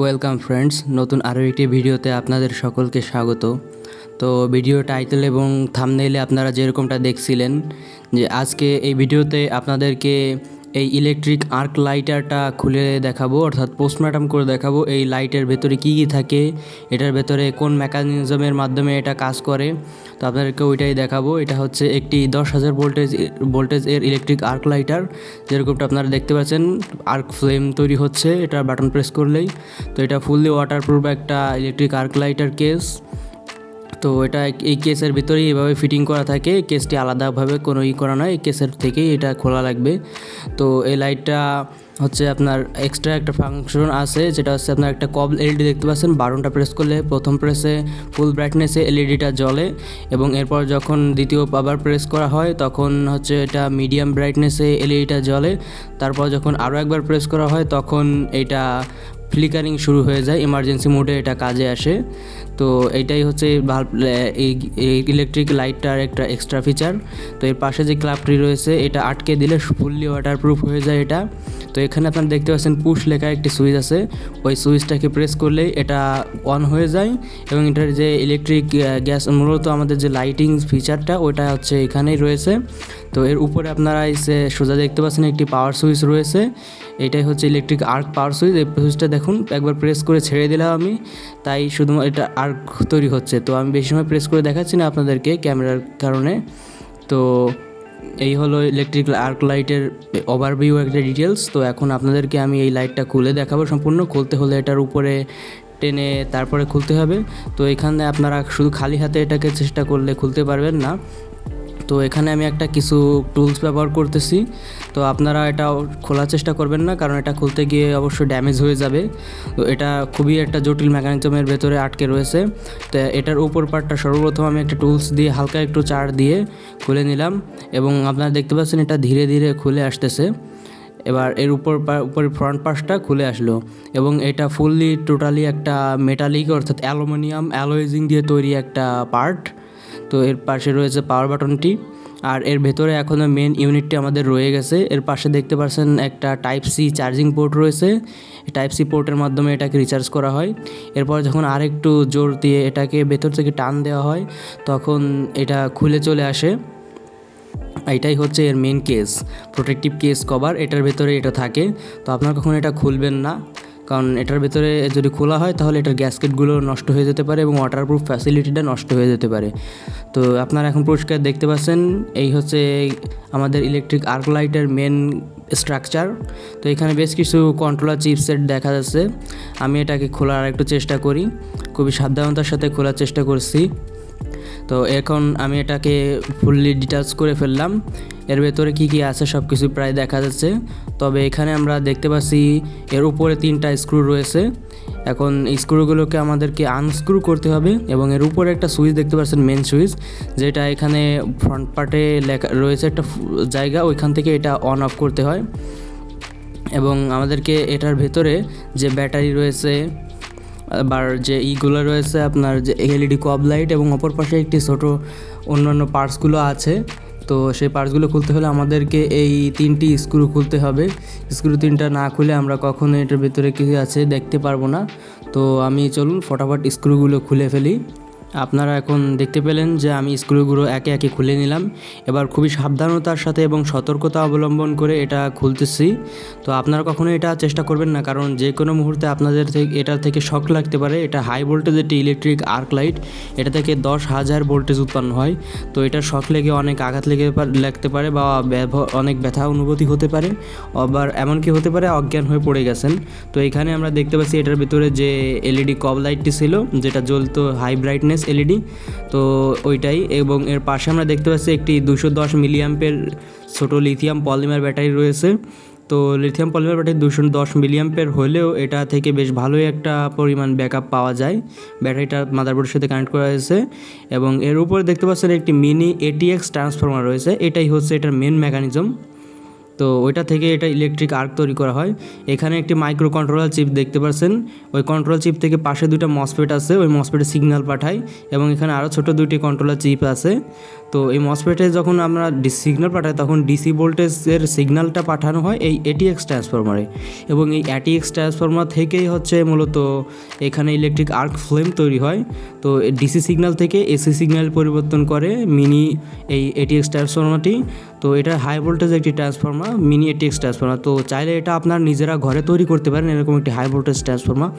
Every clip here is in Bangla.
ওয়েলকাম ফ্রেন্ডস নতুন আরও একটি ভিডিওতে আপনাদের সকলকে স্বাগত। তো ভিডিও টাইটেল এবং থামনেইলে আপনারা যেরকমটা দেখছিলেন, যে আজকে এই ভিডিওতে আপনাদেরকে এই ইলেকট্রিক আর্ক লাইটারটা খুলে দেখাবো, অর্থাৎ পোস্টমর্টম করে দেখাবো, এই লাইটের ভেতরে কী কী থাকে, এটার ভেতরে কোন মেকানিজমের মাধ্যমে এটা কাজ করে, তো আপনাদেরকে ওইটাই দেখাবো। এটা হচ্ছে একটি দশ হাজার ভোল্টেজ ভোল্টেজ এর ইলেকট্রিক আর্ক লাইটার যেরকমটা আপনারা দেখতে পাচ্ছেন আর্ক ফ্লেম তৈরি হচ্ছে, এটা বাটন প্রেস করলেই। তো এটা ফুললি ওয়াটারপ্রুফ একটা ইলেকট্রিক আর্ক লাইটার কেস তো এটা এই কেসের ভিতরেই এভাবে ফিটিং করা থাকে। কেসটি আলাদাভাবে কোনো ই করা নয় এই কেসের থেকেই এটা খোলা লাগবে। তো এই লাইটটা হচ্ছে আপনার এক্সট্রা একটা ফাংশন আছে, যেটা হচ্ছে আপনার একটা কব এলইডি দেখতে পাচ্ছেন। বারোটা প্রেস করলে প্রথম প্রেসে ফুল ব্রাইটনেসে এলইডিটা জ্বলে এবং এরপর যখন দ্বিতীয় আবার প্রেস করা হয়, তখন হচ্ছে এটা মিডিয়াম ব্রাইটনেসে এলইডিটা জ্বলে। তারপর যখন আরও একবার প্রেস করা হয়, তখন এটা ফ্লিকারিং শুরু হয়ে যায়। ইমার্জেন্সি মোডে এটা কাজে আসে। তো এইটাই হচ্ছে ভাল্ব এই ইলেকট্রিক লাইটটার একটা এক্সট্রা ফিচার তো এর পাশে যে ক্লাবটি রয়েছে, এটা আটকে দিলে ফুললি ওয়াটারপ্রুফ হয়ে যায় এটা। তো এখানে আপনারা দেখতে পাচ্ছেন পুশ লেখা একটি সুইচ আছে। ওই সুইচটাকে প্রেস করলেই এটা অন হয়ে যায় এবং এটার যে ইলেকট্রিক গ্যাস মূলত আমাদের যে লাইটিং ফিচারটা ওইটা হচ্ছে এখানেই রয়েছে। তো এর উপরে আপনারা এসে সোজা দেখতে পাচ্ছেন একটি পাওয়ার সুইচ রয়েছে। এটাই হচ্ছে ইলেকট্রিক আর্ক পাওয়ার সুইচ এই সুইচটা দেখুন, একবার প্রেস করে ছেড়ে দিলাম আমি। তাই শুধুমাত্র এটা আর্ক তৈরি হচ্ছে। তো আমি বেশি সময় প্রেস করে দেখাচ্ছি না আপনাদেরকে ক্যামেরার কারণে। তো এই হলো ইলেকট্রিক আর্ক লাইটের ওভারভিউ একটা ডিটেলস তো এখন আপনাদেরকে আমি এই লাইটটা খুলে দেখাবো সম্পূর্ণ। খুলতে হলে এটার উপরে টেনে তারপরে খুলতে হবে। তো এখানে আপনারা শুধু খালি হাতে এটাকে চেষ্টা করলে খুলতে পারবেন না। তো এখানে আমি একটা কিছু টুলস ব্যবহার করতেছি। তো আপনারা এটা খোলার চেষ্টা করবেন না, কারণ এটা খুলতে গিয়ে অবশ্যই ড্যামেজ হয়ে যাবে। তো এটা খুবই একটা জটিল মেকানিজমের ভেতরে আটকে রয়েছে। তো এটার উপর পার্টটা সর্বপ্রথম আমি একটা টুলস দিয়ে হালকা একটু চার দিয়ে খুলে নিলাম এবং আপনারা দেখতে পাচ্ছেন এটা ধীরে ধীরে খুলে আসতেছে। এবার এর উপর উপরে ফ্রন্ট পাশটা খুলে আসলো এবং এটা ফুললি টোটালি একটা মেটালিক অর্থাৎ অ্যালুমিনিয়াম অ্যালোয়েজিং দিয়ে তৈরি একটা পার্ট তো এর পাশে রয়েছে পাওয়ার বাটনটি আর এর ভেতরে এখনও মেন ইউনিটটি আমাদের রয়ে গেছে। এর পাশে দেখতে পাচ্ছেন একটা টাইপ সি চার্জিং পোর্ট রয়েছে। টাইপ সি পোর্টের মাধ্যমে এটাকে রিচার্জ করা হয়। এরপর যখন আরেকটু জোর দিয়ে এটাকে ভেতর থেকে টান দেওয়া হয়, তখন এটা খুলে চলে আসে। এটাই হচ্ছে এর main case protective case cover এটার ভেতরে এটা থাকে। তো আপনারা কখন এটা খুলবেন না। কারণ এটার ভেতরে যদি খোলা হয় তাহলে এটার গ্যাসকেটগুলো নষ্ট হয়ে যেতে পারে এবং ওয়াটারপ্রুফ ফ্যাসিলিটিটা নষ্ট হয়ে যেতে পারে। তো আপনারা এখন পরিষ্কার দেখতে পাচ্ছেন, এই হচ্ছে আমাদের ইলেকট্রিক আর্ক লাইটের মেন স্ট্রাকচার তো এখানে বেশ কিছু কন্ট্রোলার চিপসেট দেখা যাচ্ছে। আমি এটাকে খোলার একটু চেষ্টা করি। খুবই সাবধানতার সাথে খোলার চেষ্টা করছি। তো এখন আমি এটাকে ফুললি ডিটাচ করে ফেললাম। এর ভেতরে কি কি আছে সব কিছু প্রায় দেখা যাচ্ছে। তবে এখানে আমরা দেখতে পাচ্ছি এর উপরে তিনটা স্ক্রু রয়েছে। এখন স্ক্রুগুলোকে আমাদেরকে আনস্ক্রু করতে হবে এবং এর উপরে একটা সুইচ দেখতে পাচ্ছেন মেন সুইচ, যেটা এখানে ফ্রন্ট পার্টে লেখা রয়েছে একটা জায়গা, ওইখান থেকে এটা অন অফ করতে হয়। এবং আমাদেরকে এটার ভেতরে যে ব্যাটারি রয়েছে, আবার যে ইগুলো রয়েছে আপনার যে এলইডি কব লাইট এবং অপর পাশে একটি ছোট অন্যান্য পার্টসগুলো আছে তো সেই পার্টসগুলো খুলতে হলে আমাদেরকে এই তিনটি স্ক্রু খুলতে হবে। স্ক্রু তিনটা না খুলে আমরা কখনো এটার ভিতরে কী আছে দেখতে পারব না। তো আমি চলুন, ফটাফট স্ক্রুগুলো খুলে ফেলি। আপনারা এখন দেখতে পেলেন যে আমি স্ক্রুগুলো একে একে খুলে নিলাম। এবার খুবই সাবধানতার সাথে এবং সতর্কতা অবলম্বন করে এটা খুলতেছি। তো আপনারা কখনো এটা চেষ্টা করবেন না, কারণ যে কোনো মুহূর্তে আপনাদের থেকে এটা থেকে শক লাগতে পারে। এটা হাই ভোল্টেজ একটি ইলেকট্রিক আর্ক লাইট এটা থেকে দশ হাজার ভোল্টেজ উৎপন্ন হয়। তো এটা শক লেগে অনেক আঘাত লেগে লাগতে পারে বা অনেক ব্যথা অনুভূতি হতে পারে। আবার এমনকি হতে পারে অজ্ঞান হয়ে পড়ে গেছেন। তো এখানে আমরা দেখতে পাচ্ছি এটার ভিতরে যে এলইডি কব লাইটটি ছিল, যেটা জ্বলতো হাই ব্রাইটনেস এলইডি তো ওইটাই। এবং এর পাশে আমরা দেখতে পাচ্ছি একটি দুশো দশ মিলিয়াম্পের ছোটো লিথিয়াম পলিমার ব্যাটারি রয়েছে। তো লিথিয়াম পলিমার ব্যাটারি দুশো দশ মিলিয়াম্পের হলেও এটা থেকে বেশ ভালোই একটা পরিমাণ ব্যাকআপ পাওয়া যায়। ব্যাটারিটা মাদারবোর্ডের সাথে কানেক্ট করা হয়েছে। এবং এর উপরে দেখতে পাচ্ছেন একটি মিনি এটিএক্স ট্রান্সফর্মার রয়েছে। এটাই হচ্ছে এটার মেন মেকানিজম তো ওইটা থেকে এটা ইলেকট্রিক আর্ক তৈরি করা হয়। এখানে একটি মাইক্রো কন্ট্রোলার চিপ দেখতে পাচ্ছেন ওই কন্ট্রোল চিপ থেকে পাশে দুটা মসপেট আছে, ওই মসপেটে সিগন্যাল পাঠায় এবং এখানে আরও ছোটো দুটি কন্ট্রোলার চিপ আছে। তো এই মসফেটে যখন আমরা ডিসি সিগন্যাল পাঠাই, তখন ডিসি ভোল্টেজের সিগন্যালটা পাঠানো হয় এই এটিএক্স ট্রান্সফরমারে এবং এই অ্যাটিএক্স ট্রান্সফরমার থেকেই হচ্ছে মূলত এখানে ইলেকট্রিক আর্ক ফ্লেম তৈরি হয়। তো ডিসি সিগন্যাল থেকে এসি সিগন্যাল পরিবর্তন করে মিনি এই এটিএক্স ট্রান্সফরমারটি তো এটা হাই ভোল্টেজ একটি ট্রান্সফরমার মিনি এটিএক্স ট্রান্সফরমার তো চাইলে এটা আপনার নিজেরা ঘরে তৈরি করতে পারেন, এরকম একটি হাই ভোল্টেজ ট্রান্সফরমার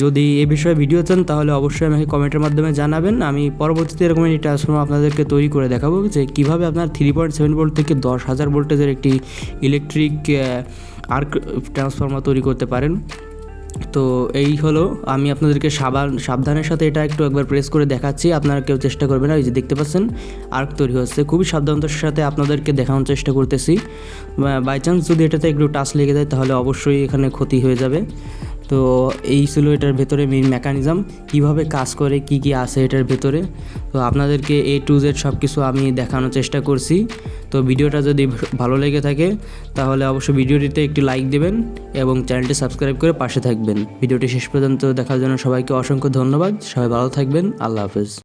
যদি এ বিষয়ে ভিডিও চান, তাহলে অবশ্যই আমাকে কমেন্টের মাধ্যমে জানাবেন। আমি পরবর্তীতে এরকম একটি ট্রান্সফর্মার আপনাদেরকে তৈরি করে দেখাবো যে কীভাবে আপনার থ্রি পয়েন্ট সেভেন ভোল্ট থেকে দশ হাজার ভোল্টেজের একটি ইলেকট্রিক আর্ক ট্রান্সফর্মার তৈরি করতে পারেন। তো এই হলো, আমি আপনাদেরকে সাবান, সাবধানের সাথে এটা একটু একবার প্রেস করে দেখাচ্ছি। আপনারা কেউ চেষ্টা করবেন না এই যে দেখতে পাচ্ছেন আর্ক তৈরি হচ্ছে। খুবই সাবধানতার সাথে আপনাদেরকে দেখানোর চেষ্টা করতেছি। বাই চান্স যদি এটাতে একটু টাচ লেগে যায়, তাহলে অবশ্যই এখানে ক্ষতি হয়ে যাবে। তো এই ছিল এটার ভেতরে মেন মেকানিজম কীভাবে কাজ করে, কি কি আছে এটার ভেতরে। তো আপনাদেরকে এ টু জেড সব কিছু আমি দেখানোর চেষ্টা করছি। তো ভিডিওটা যদি ভালো লেগে থাকে, তাহলে অবশ্যই ভিডিওটিতে একটি লাইক দেবেন এবং চ্যানেলটি সাবস্ক্রাইব করে পাশে থাকবেন। ভিডিওটি শেষ পর্যন্ত দেখার জন্য সবাইকে অসংখ্য ধন্যবাদ। সবাই ভালো থাকবেন। আল্লাহ হাফেজ।